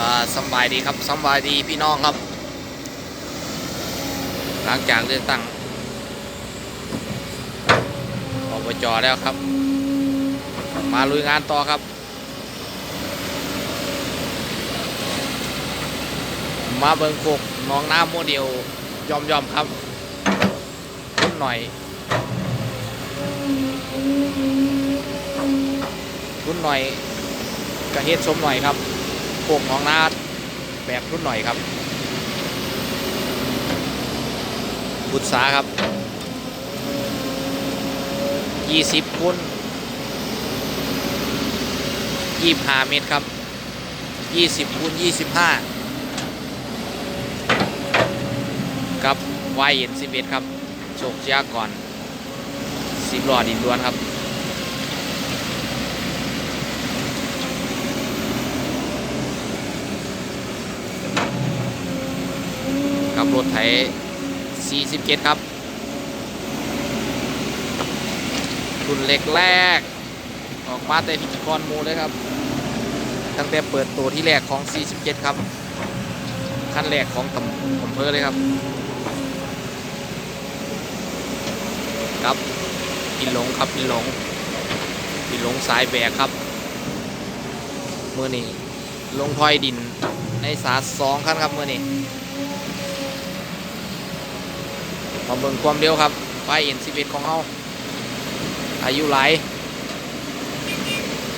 อ่าสบายดีครับสบายดีพี่น้องครับ หลังจากเลือกตั้งอบจแล้วครับ มาลุยงานต่อครับ มาเบิงโคกน้องน้ำโมเดลยอมยอมครับรุ่นหน่อยรุ่นหน่อยกระเฮ็ดสมหน่อยครับ คกหน้องนาแบบรุ่นหน่อยครับบุษาครับ 20คูณ25 เมตรครับ 20คูณ25 กับวายเอ็น11 ครับโชคยากก่อนสิบล้อดินล้วนครับ รถไถ47 ครับ รุ่นเล็กแรก ออกมาแต่พิจกรมูเลยครับ ตั้งแต่เปิดตัวที่แรกของ 47 ครับ ขั้นแรกของตำอำเภอเลยครับ ครับปินหลงครับปินหลงปินหลงสายแบกครับเมื่อนี้ลงทอยดินในสาสองขั้นครับเมื่อนี้ มาเบิ่งความเร็วครับไฟเอ็นสิบเอ็ดของเขาอายุหลาย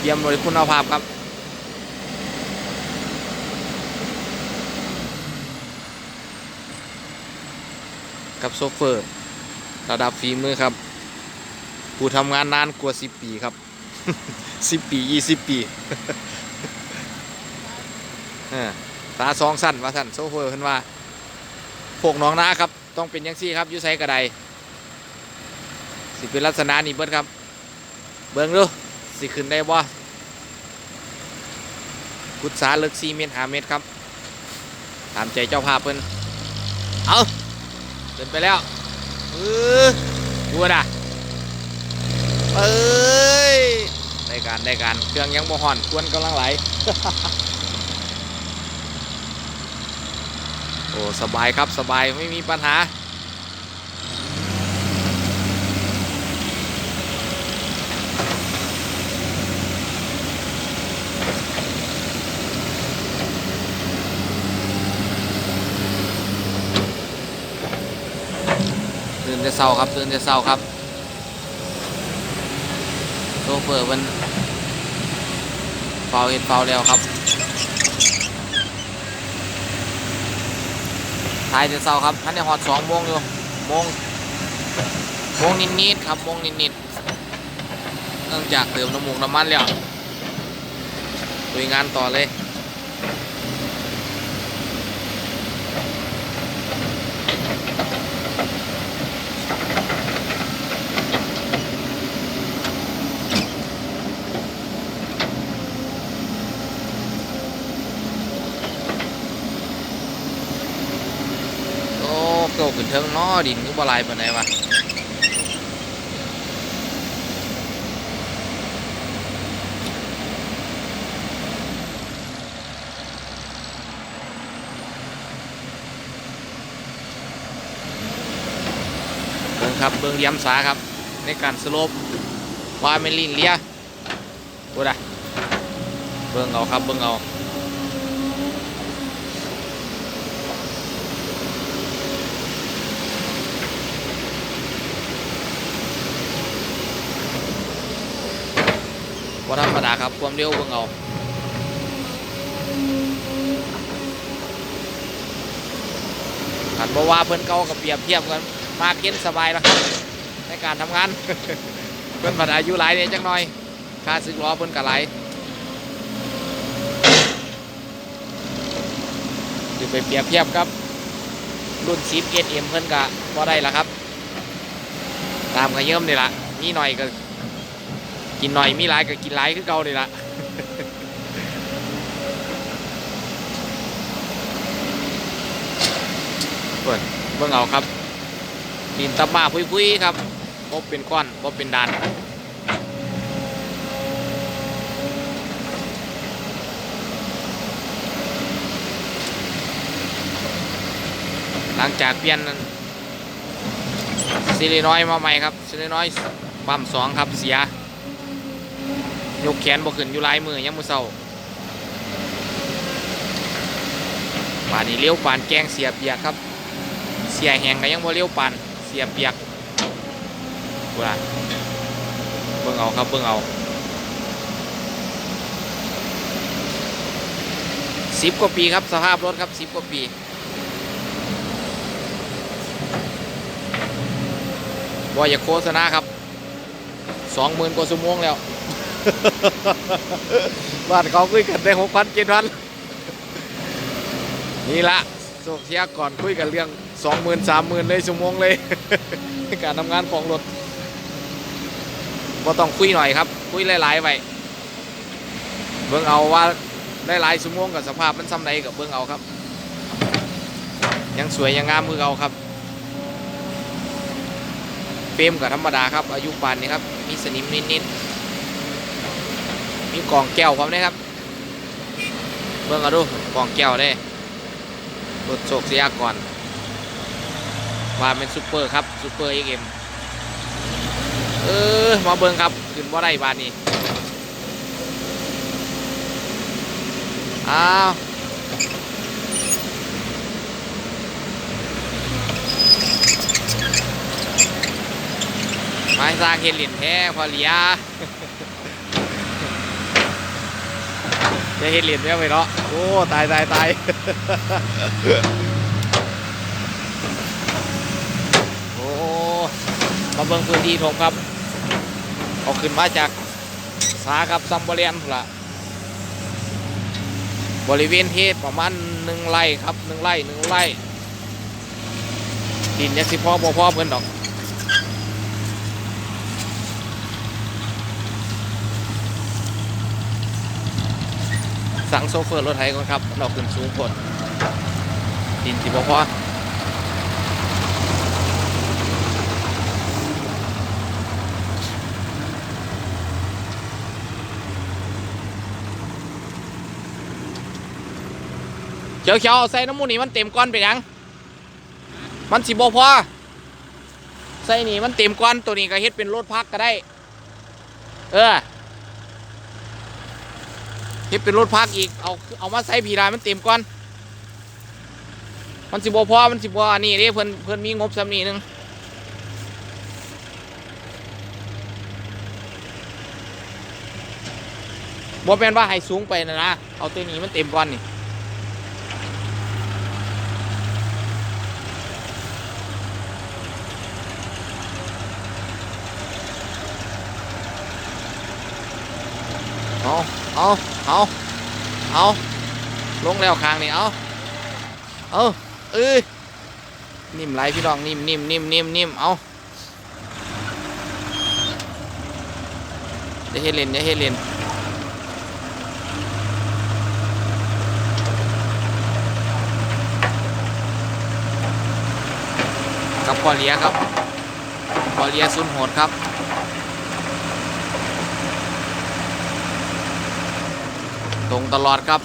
เยี่ยมเลยคุณภาพครับกับโซเฟอร์ระดับฝีมือครับ ผู้ทำงานนานกว่า 10 ปีครับ 10 ปี 20 ปีตาสองสั้นว่าสั้นโซเฟอร์เพิ่นว่าพวกน้องนาครับ ต้องเป็นยังซี่ครับยูไซกระไดสิเป็นลักษณะนี้เบิดครับ เบิ่งดูสิขึ้นได้บ่กุศาเลิก4เมตร5เมตรครับ ตามใจเจ้าภาพเพิ่นเอาขึ้นไปแล้วเออดูนะเอ้ยได้การได้การเครื่องยังบ่ห่อนควรกำลังไหล โอ้ สบายครับสบายไม่มีปัญหา ตื่นแต่เช้าครับ ตื่นแต่เช้าครับโซเฟอร์มันเฝ้าเห็ดเฝ้าแล้วครับ ท้ายแต่เช้าครับท่านในหอดสองโมงอยู่โมงโมงนิดๆครับโมงนิดๆเนื่องจากเติมน้ำมูกน้ำมันแล้วดุยงานต่อเลย โอ้เกขึ้นเทิงนาะดินก็บลายปานใดวะเบิ่งครับเบิ่งเหลี่ยมสาครับ ในการสโลปว่าไม่ลินเลียพูดะเบิ่งเอาครับเบิ่งเอา ว่าธรรมดาครับ ความเร็วเบิ่งเอาขันบว่าเพิ่นเก่ากับเปรียบเทียบกัน มากเก็นสบายแล้วครับ ในการทำงาน เพิ่นผัดอายุหลายเนี่ยจังหน่อยค่าซื้อล้อเพิ่นก็หลายคือไปเปรียบเทียบครับ รุ่น10 SM เพิ่นก็บ่ได้ละครับ ตามกระเยิ่มนี่ละนี่หน่อยก็ กินหน่อยมีหลายก็กินหลายคือเก่าเลยล่ะเปิดเบื้องเอาครับดินตะบ้าพุ้ยๆครับบ่เป็นก้อนบ่เป็นดันหลังจากเปลี่ยนซิลิน้อยมาใหม่ครับซิลิน้อยปั๊มสองครับเสีย ยกแขนบ่ขึ้นอยู่ลายมือยังมือเศร้าป่านนี้เลี้ยวปานแกงเสียเปียกครับ เสียแหงก็ยังบ่เลี้ยวปานเสียเปียกว่าเบิ่งเอาครับเบิ่งเอาสิบกว่าปีครับสภาพรถครับสิบกว่าปีว่าอย่าโฆษณาครับสองหมื่นกว่าชั่วโมงแล้ว บ้านเขาคุยกันได้หกพันเจ็ดพันนี่ละโศกเสียก่อนคุยกันเรื่องสองหมื่นสามหมื่นเลยชั่วโมงเลย การทำงานของรถก็ต้องคุยหน่อยครับ คุยหลายๆไว้เบิ่งเอาว่าได้หลายชั่วโมงกับสภาพมันซ้ำใดกับเบิ่งเอาครับ ยังสวยยังงามมือเอาครับเฟรมกับธรรมดาครับ อายุปานนี้ครับ มีสนิมนิดๆ มีกล่องแก้วพร้อมนะครับ เบิ่งเอาดูกล่องแก้วได้รถโศกเสียก่อนว่าเป็นซูเปอร์ครับซูเปอร์เอ็มเออมาเบิ่งครับขึ้นว่าได้บานนี้อ้าวไม้สร้างเฮลินแท้พอเลีย จะเฮดลินไม่ไปเนาะโอ้ตายตายตายโอ้มาเบิ่งพื้นที่ผมครับเอาขึ้นมาจากสาครับซัมเบเรียนละบริเวณเทศประมาณหนึ่งไร่ครับหนึ่งไร่หนึ่งไร่ดินยังสิพ่อบ่พ่อเพิ่นดอก สั่งโซเฟอร์รถไถก่อนครับเราขึ้นสูงผลดินสิบพอเขียวเขียวใส่น้ำมูนี่มันเต็มก้อนไปยัง มันสิบพอใส่นี่มันเต็มก้อนตัวนี้ก็เฮ็ดเป็นรถพักก็ได้ เออ เฮ็ดเป็นรถพักอีก เอาเอามาใส่ผีลายมันเต็มก่อน มันสิบ่พอมันสิบ่อันนี้เด้เพิ่นเพิ่นมีงบสำนีหนึ่งบ่แม่นว่าให้สูงไปนะนะ เอาตัวนี้มันเต็มก่อนนี่เอาเอา เอาเอาลงแล้วคางนี่เอาเอาเอ้ยนิ่มไหลพี่น้องนิ่มนิ่มนิ่มนิ่มนิ่มเอาจะเฮ็ดเล่นจะเฮ็ดเล่นกับพอเลียครับพอเลียซุนโหดครับ ตรงตลอดครับ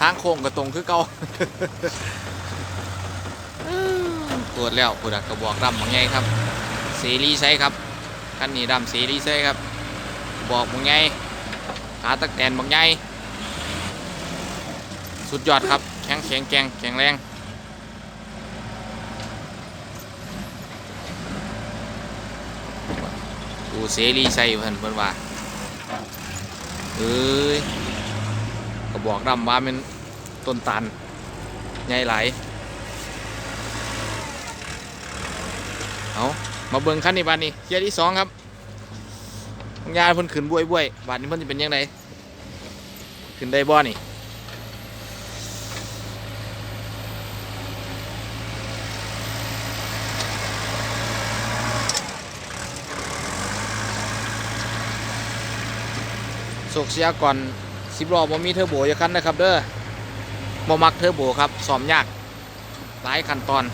ทางโค้งก็ตรงคือเก่าปวดแล้วปวดกระบอกดำบางไงครับเสรีใช้ครับคันนี้ดำเสรีใช้ครับบอกบางไงขาตะแกนบางไงสุดยอดครับแข็งแข็งแกร่งแข็งแรงดูเสรีใช้เพิ่นเพิ่นว่าเอ้ย บอกดำว่าเป็นต้นตันใหญ่หลายเอามาเบิ่งขั้นนี้บานนี้เกียร์ที่สองครับยาเพิ่นขึ้นบวยบวยบานนี้เพิ่นจะเป็นยังไงขึ้นได้บ่นี่โศกเสียก่อน สิบลอบ่มีเทอร์โบอย่าคันนะครับเด้อบ่มักเทอร์โบครับสอมยากหลายขั้นตอน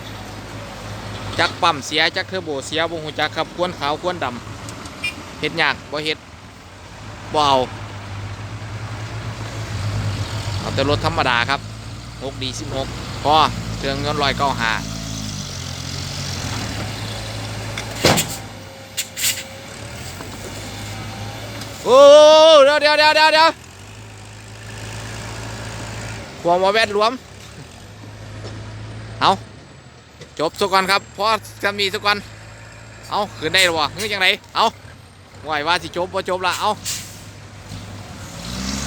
จักปั๊มเสียจักเทอร์โบเสียบงหูจักครับควนขาวควนดำเห็ดยากบ่เห็ดบ่เอาเอาแต่รถธรรมดาครับ6ดี16พอเครื่องยนต์ลอยเก้าหาโอ้เดี๋ยวเดี๋ยวเดี๋ยวเดี๋ยว วมว่าแวดรวม เอาจบสักก่อนครับพอจะมีสักก่อนเอาขึ้นได้หรอวะเฮ้ยยังไงเอาไหวว่าสิจบว่าจบละเอา